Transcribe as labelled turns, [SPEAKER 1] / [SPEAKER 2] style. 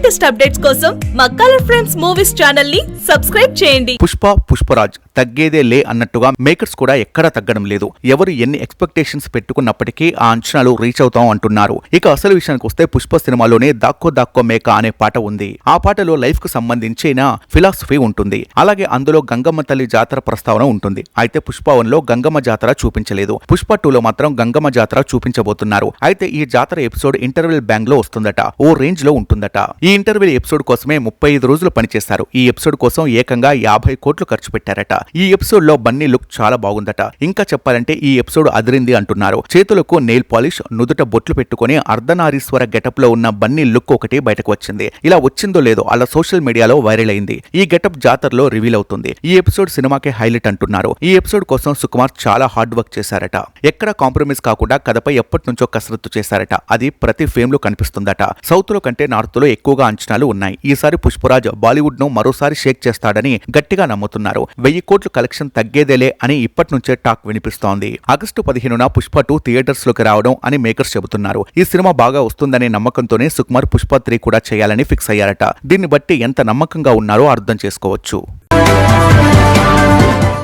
[SPEAKER 1] Latest updates కోసం మా colour friends movies ఛానల్ని సబ్స్క్రైబ్ చేయండి.
[SPEAKER 2] పుష్ప పుష్పరాజ్. తగ్గేదే లే అన్నట్టుగా మేకర్స్ కూడా ఎక్కడా తగ్గడం లేదు. ఎవరు ఎన్ని ఎక్స్పెక్టేషన్స్ పెట్టుకున్నప్పటికీ ఆ అంచనాలు రీచ్ అవుతాం అంటున్నారు. ఇక అసలు విషయానికి వస్తే పుష్ప సినిమాలోనే దాక్కో దాక్కో మేక అనే పాట ఉంది. ఆ పాటలో లైఫ్కు సంబంధించిన ఫిలాసఫీ ఉంటుంది. అలాగే అందులో గంగమ్మ తల్లి జాతర ప్రస్తావన ఉంటుంది. అయితే పుష్ప వన్లో గంగమ్మ జాతర చూపించలేదు. పుష్ప టూ లో మాత్రం గంగమ్మ జాతర చూపించబోతున్నారు. అయితే ఈ జాతర ఎపిసోడ్ ఇంటర్వెల్ బ్యాంగ్లో వస్తుందట. ఓ రేంజ్లో ఉంటుందట. ఈ ఇంటర్వెల్ ఎపిసోడ్ కోసమే ముప్పై ఐదు రోజులు పనిచేశారు. ఈ ఎపిసోడ్ కోసం ఏకంగా యాభై కోట్లు ఖర్చు పెట్టారట. ఈ ఎపిసోడ్లో బన్నీ లుక్ చాలా బాగుందట. ఇంకా చెప్పాలంటే ఈ ఎపిసోడ్ అదిరింది అంటున్నారు. చేతులకు నెయిల్ పాలిష్ నుదుట బొట్లు పెట్టుకుని అర్ధనారీశ్వర గెటప్లో ఉన్న బన్నీ లుక్ ఒకటి బయటకు వచ్చింది. ఇలా వచ్చిందో లేదో అలా సోషల్ మీడియాలో వైరల్ అయింది. ఈ గెటప్ జాతరలో రివీల్ అవుతుంది. ఈ ఎపిసోడ్ సినిమాకే హైలైట్ అంటున్నారు. ఈ ఎపిసోడ్ కోసం సుకుమార్ చాలా హార్డ్ వర్క్ చేశారట. ఎక్కడ కాంప్రమైజ్ కాకుండా కథపై ఎప్పటి నుంచో కసరత్తు చేశారట. అది ప్రతి ఫేమ్లో కనిపిస్తుందట. సౌత్లో కంటే నార్త్లో ఎక్కువగా అంచనాలు ఉన్నాయి. ఈసారి పుష్పరాజ్ బాలీవుడ్ను మరోసారి షేక్ చేస్తాడని గట్టిగా నమ్ముతున్నారు. వెయ్యి కోట్లు కలెక్షన్ తగ్గేదేలే అని ఇప్పటి నుంచే టాక్ వినిపిస్తోంది. ఆగస్టు పదిహేనున పుష్ప టూ థియేటర్స్లోకి రావడం అని మేకర్స్ చెబుతున్నారు. ఈ సినిమా బాగా వస్తుందనే నమ్మకంతోనే సుకుమార్ పుష్ప త్రీ కూడా చేయాలని ఫిక్స్ అయ్యారట. దీన్ని బట్టి ఎంత నమ్మకంగా ఉన్నారో అర్థం చేసుకోవచ్చు.